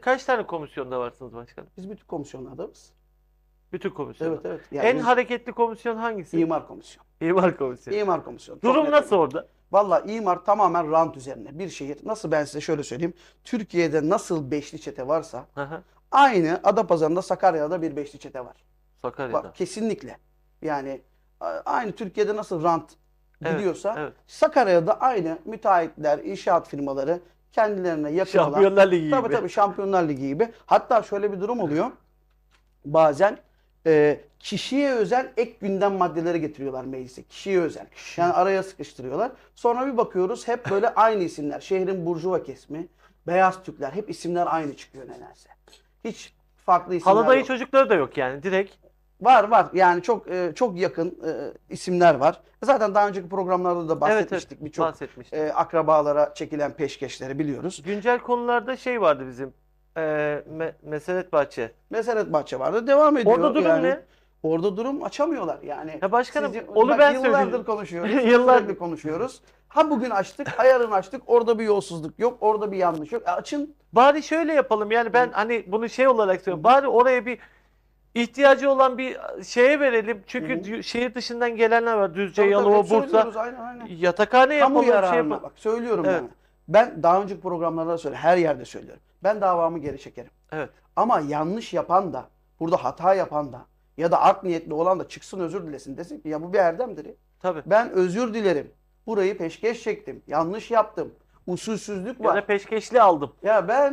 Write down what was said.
Kaç tane komisyonda varsınız başkanım? Biz bütün komisyonlardayız. Bütün komisyonda. Evet evet. Yani en biz hareketli komisyon hangisi? imar komisyonu. İmar komisyonu. İmar komisyonu. Çok Durum net nasıl orada? Valla imar tamamen rant üzerine. Bir şehir. Nasıl ben size şöyle söyleyeyim. Türkiye'de nasıl beşli çete varsa Hı hı. aynı Adapazarı'nda Sakarya'da bir beşli çete var. Sakarya'da. Bak kesinlikle. Yani a- aynı Türkiye'de nasıl rant Evet, gidiyorsa evet. Sakarya'da aynı müteahhitler, inşaat firmaları kendilerine yakın olan Şampiyonlar Ligi Tabii gibi. tabii Şampiyonlar Ligi gibi. Hatta şöyle bir durum oluyor. Bazen e, kişiye özel ek gündem maddeleri getiriyorlar meclise. Kişiye özel. Yani araya sıkıştırıyorlar. Sonra bir bakıyoruz hep böyle aynı isimler. Şehrin burjuva kesimi, beyaz Türkler hep isimler aynı çıkıyor nedense. Hiç farklı isimler Haladayı yok. çocukları da yok yani direkt. Var var. Yani çok e, çok yakın e, isimler var. Zaten daha önceki programlarda da Evet, bahsetmiştik. evet, Birçok bahsetmiştik. e, akrabalara çekilen peşkeşleri biliyoruz. Güncel konularda şey vardı bizim. Ee, Me- Mesenet Bahçe. Mesenet Bahçe vardı. Devam ediyor. Orada durum yani. ne? Orada durum açamıyorlar yani. Ya başkanım Siz- onu bak ben yıllardır söyleyeyim. konuşuyoruz. Yıllar- Sürekli konuşuyoruz. Ha bugün açtık, ha yarın açtık. Orada bir yolsuzluk yok, orada bir yanlış yok. E açın. Bari şöyle yapalım yani ben hani bunu şey olarak söylüyorum. Bari oraya bir ihtiyacı olan bir şeye verelim. Çünkü Hı şehir dışından gelenler var. Düzce, Tabii tabii, Yalova, hep Bursa. söylüyoruz, Aynen aynen. Yatakhane Kamu yapalım. Şey yararına yapalım. bak söylüyorum Evet. yani. Ben daha önceki programlarda da söylüyorum. Her yerde söylüyorum. Ben davamı geri çekerim. Evet. Ama yanlış yapan da, burada hata yapan da ya da art niyetli olan da çıksın özür dilesin desin ki ya bu bir erdemdir. ya. Tabii. Ben özür dilerim. Burayı peşkeş çektim. Yanlış yaptım. Usulsüzlük Ya var. da peşkeşli aldım. Ya ben